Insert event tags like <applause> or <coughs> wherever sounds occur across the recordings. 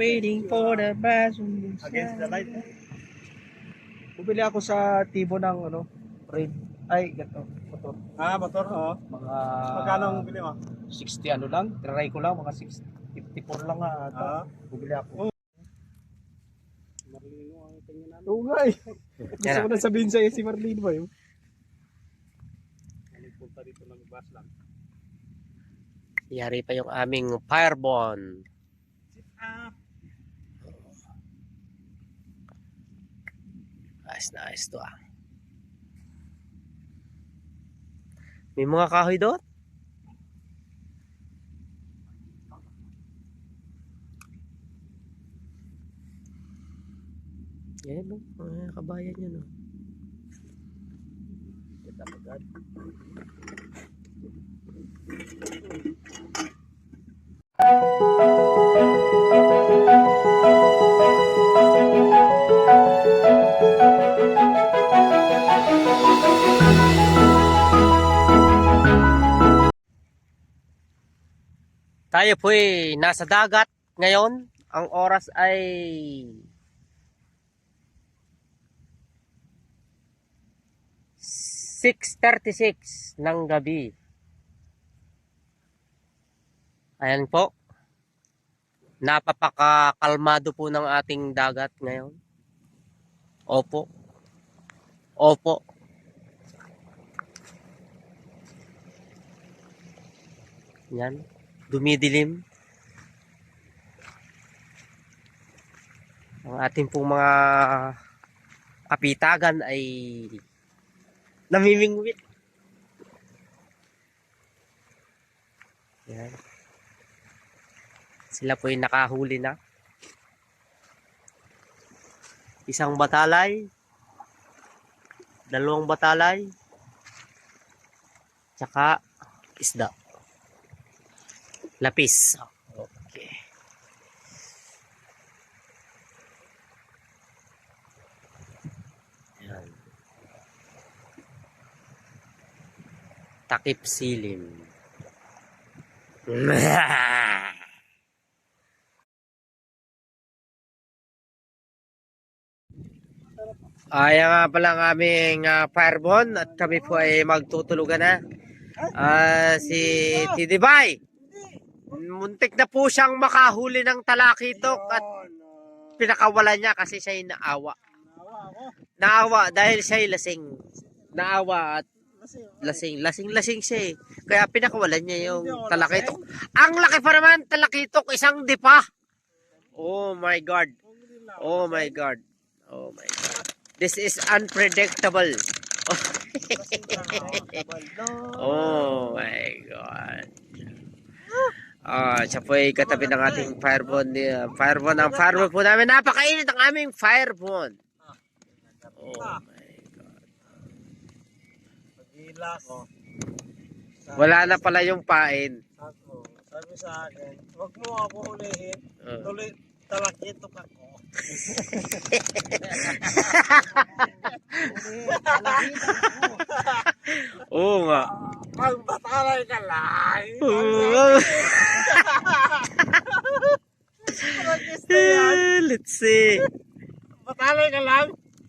waiting for the bus. Against the light. eh. Bumili ako sa tibo ng ano, rain. Ay, gato. Motor. Ah, motor, oo. Mga Magkano ang bili mo? 60 ano lang. Try ko lang, mga 60, 54 lang nga ata. Ah. Bumili ako. Marlino ang tingin namin. Oo nga eh. <laughs> Gusto ko na sabihin sa'yo si Marlene ba yun? Punta dito ng bus lang. Yari pa yung aming fireball. Ayos na to ah. May mga kahoy doon? Yan no, mga kabayan yan no. Kita agad. Tayo po'y nasa dagat ngayon. Ang oras ay six thirty-six ng gabi. Ayan po. Napapakakalmado po ng ating dagat ngayon. Opo. Opo. Yan. Dumidilim. Ang ating pong mga kapitagan ay namimingwit. Yan. Sila po ay nakahuli na. Isang batalay. Dalawang batalay. Tsaka isda. Lapis. Okay. Yan. Takip silim. <laughs> Ayan nga pala ang aming uh, fireball at kami po ay magtutulugan na. Ah, si Tidibay. Muntik na po siyang makahuli ng talakitok at pinakawalan niya kasi siya ay naawa. Naawa dahil siya ay lasing. Naawa at lasing. Lasing-lasing siya eh. Kaya pinakawalan niya yung talakitok. Ang laki pa naman talakitok, isang dipa. Oh my God. Oh my God. Oh my God. This is unpredictable. <laughs> Oh my God. Ah, siya po ay katabi ng ating firebone. Uh, firebone. Ang firebone po namin. Napakainit ang aming firebone. Oh my God. Pagila ko. Wala na pala yung pain. Sabi sa akin, huwag mo ako ulihin. Uh, Tuloy, talakitok ako. <laughs> Oo nga. Pag batalay ka lang. <laughs> <laughs> Let's see. Batalay ka lang.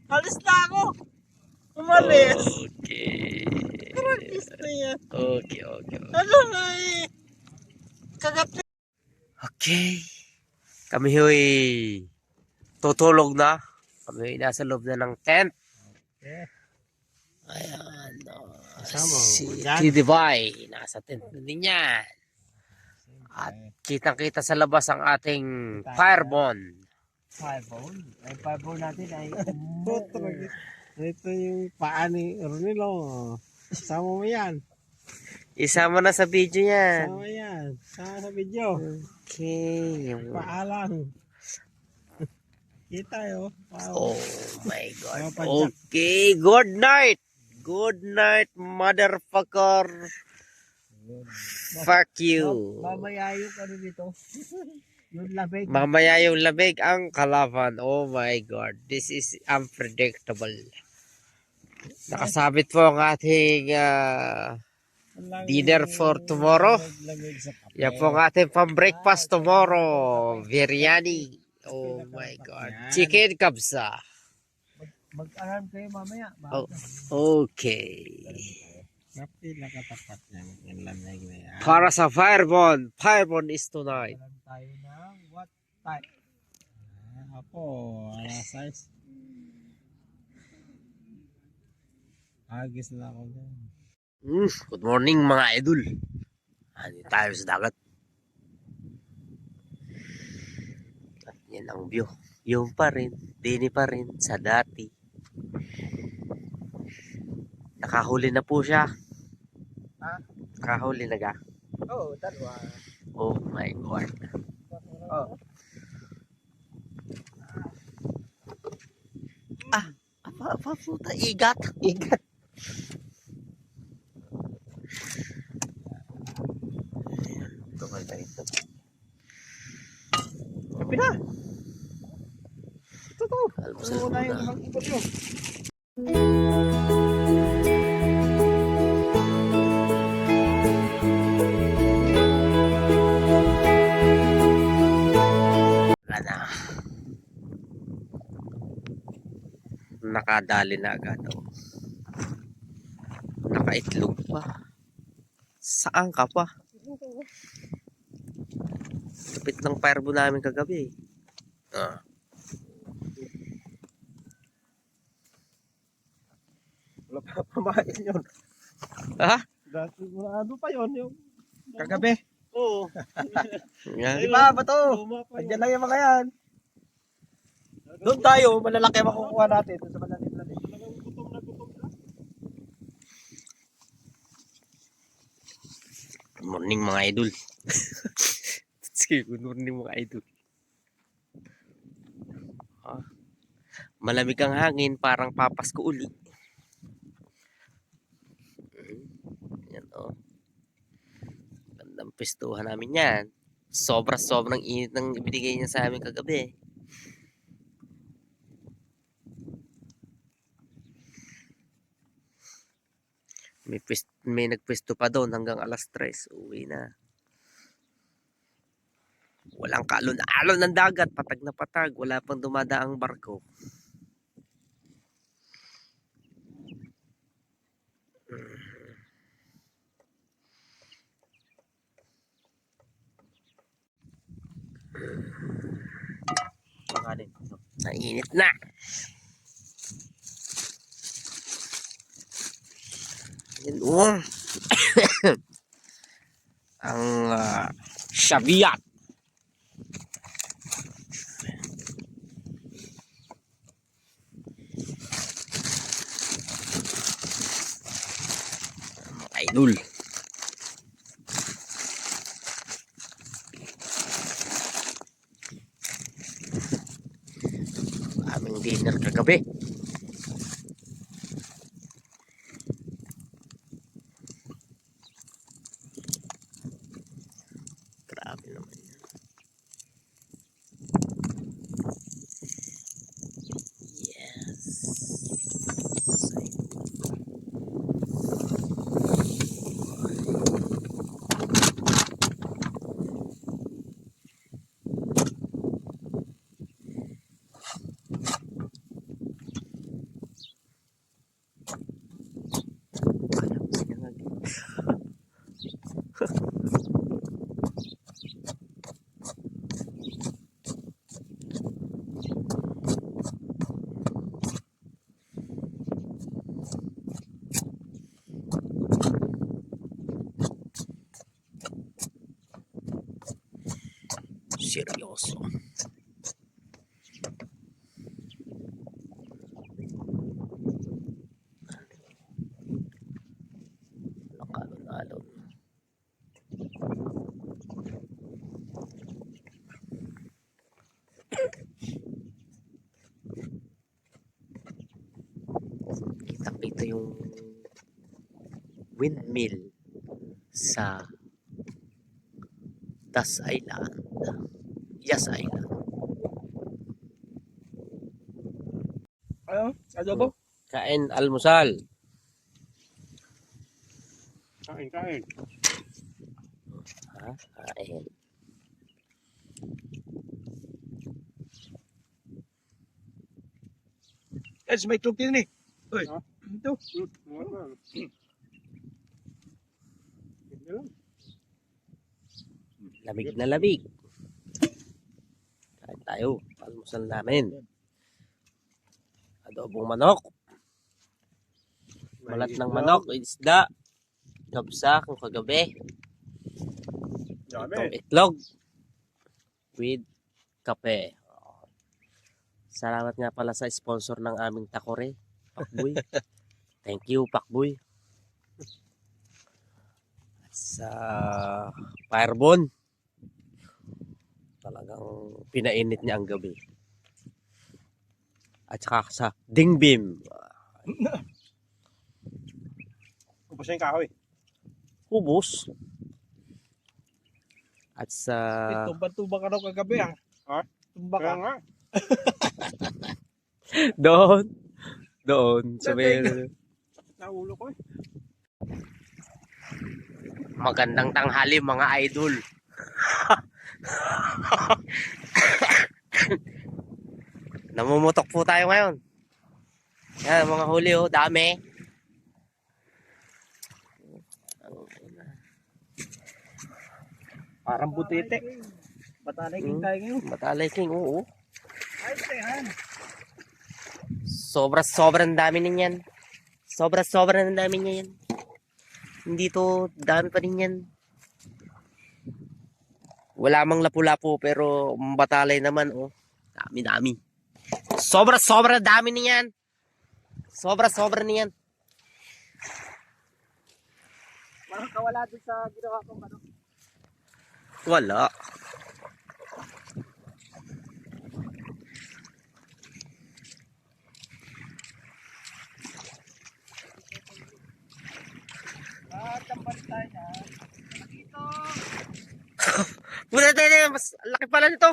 Alis na ako. Umalis. Okay. Na yan. Okay, okay. okay. Ano na eh. Kagat Okay. Kami ho'y tutulog na. Kami ho'y nasa loob na ng tent. Okay. Ayan. Oh, si si Divine. Nasa tent na din yan. At kitang kita sa labas ang ating firebone. Fireball. Ay, fireball natin ay <laughs> Oh, tragis. Ito yung paa ni Ronilo. Sama mo yan. Isama na sa video yan. Sama yan. Sama sa video. Okay. Paalang. <laughs> Kita yo. Wow. Oh my God. Okay, good night. Good night, motherfucker. Fuck you. mamaya yung ano dito. <laughs> yung lamig. Mamaya yung lamig ang kalaban. Oh my God. This is unpredictable. Nakasabit po ang ating ah, Walang dinner for tomorrow. yan po ang ating pang breakfast tomorrow. Biryani. Oh my God. Chicken kabsa. Mag-alarm kayo mamaya. Oh. Okay. Napila katapat niya. Yan lang na yan. Para sa Firebon. Firebon is tonight. Alarm tayo ng what time? Ah, Apo, alas 6. Agis na ako dyan. Mm, good morning mga idol. Ano tayo sa dagat. At yan ang view. Yung pa rin. Dini pa rin. Sa dati. Nakahuli na po siya. Ha? Nakahuli na ga. Oo, oh, dalawa. Oh my God. Oh. Ah, apa, apa puta, igat. Igat. Ito ka ito. Kapi na. Ito to. Almusal Ano na yung mga ibon Nakadali na agad. Oh. Nakaitlog pa. Saan ka pa? Kapit ng fireball namin kagabi. Ah. Wala pa pamain yun. Ha? Dati ano pa yun yung... Kagabi. Oo. Yan. Di ba? Luma pa Andiyan lang yung mga yan. Doon tayo, malalaki makukuha natin. Doon sa malalim-lalim. Talagang gutom na gutom na. Good morning mga idol. <laughs> Sige, good morning mga idol. Ah, malamig ang hangin, parang papasko uli. Mm, Yan oh. Gandang pistuhan namin yan. Sobra sobrang init ng ibinigay niya sa amin kagabi. May, pwes- may nagpwesto pa doon hanggang alas 3. Uwi na. Walang kalon-alon ng dagat. Patag na patag. Wala pang dumadaang barko. Nainit na. Oh. <coughs> Ang uh, Shaviat. Mga Idol. Aming dinner kagabi. windmill sa Das Island. Yas Island. Ano? Adobo? Kain almusal. Kain, kain. Ha? Kain. Guys, may tugtin eh. Uy, ah. ito. Lamig na lamig. Kain tayo. Almusal namin. Adobong manok. Malat ng manok, isda. Kabsa kung kagabi. Itong itlog. With kape. Salamat nga pala sa sponsor ng aming takore. Pakboy. <laughs> Thank you, Pakboy. Sa Firebone. Talagang pinainit niya ang gabi. At saka sa Dingbim. Ubus na yung kahoy. Ubus. At sa Tumbang-tumbang ka daw kagabi ah. Ha? Tumba ka. nga. <laughs> doon. Doon. Sa may Naulo ko eh. Magandang tanghali mga idol. <laughs> Namumutok po tayo ngayon. Yan, mga huli oh, dami. Parang butete. Batanay king Hmm. tayo ngayon. Matalay king, oo. Ay. Sobra sobrang dami niyan. Sobra sobrang dami niya yan. Hindi to dami pa rin yan. Wala mang lapu-lapu pero batalay naman oh. Dami dami. Sobra sobra dami niyan. Sobra sobra niyan. Parang kawala din sa ginawa ko. Ano? Wala. Lahat ng bantay na. Dito. Puta tayo mas laki pala nito.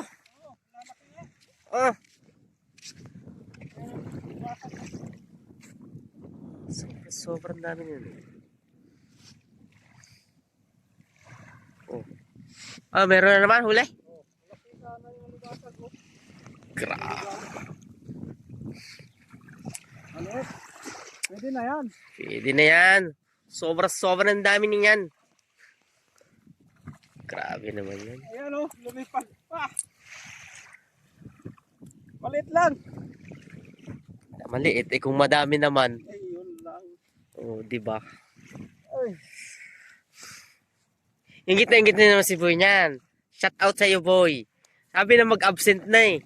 Oh. Sobra, sobrang dami niyan. Oh. Ah, meron na naman huli. Grabe. Ano? Pwede na yan. Pwede na yan. Sobra sobrang dami niyan. Grabe naman yan. Ayan o, lumipad. Ah! Palit lang. Maliit eh kung madami naman. Ay, yun lang. Oh, di ba? Ay, Ingit na ingit na naman si Boy niyan. Shout out sa iyo, Boy. Sabi na mag-absent na eh.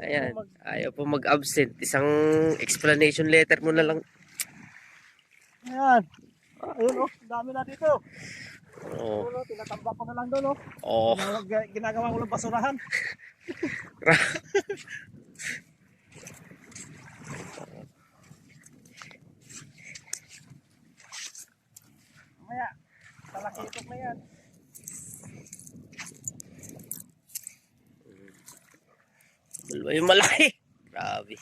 Ayan. Ayaw po mag-absent. Isang explanation letter mo na lang. Ayan. Ayun o, dami na dito. Oo. Ulo, tinatamba ko na lang doon o. Oh. Ginagawa- Ginagawa ko lang basurahan. <laughs> Mamaya, talakitok na yan. Dalawa yung malaki. Grabe.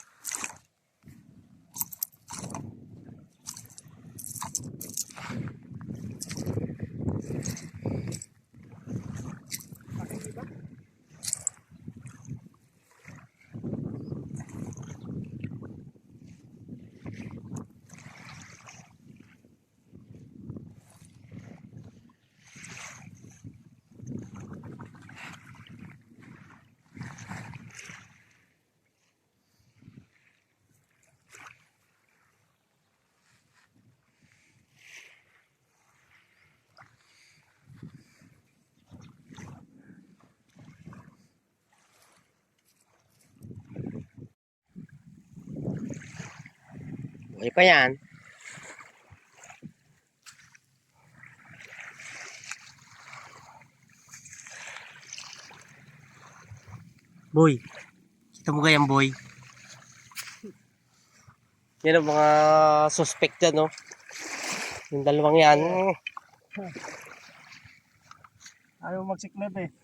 Buhay pa yan. Boy. Kita mo kayang boy? Yan ang mga suspect dyan, no? Yung dalawang yan. Ayaw magsiklet eh.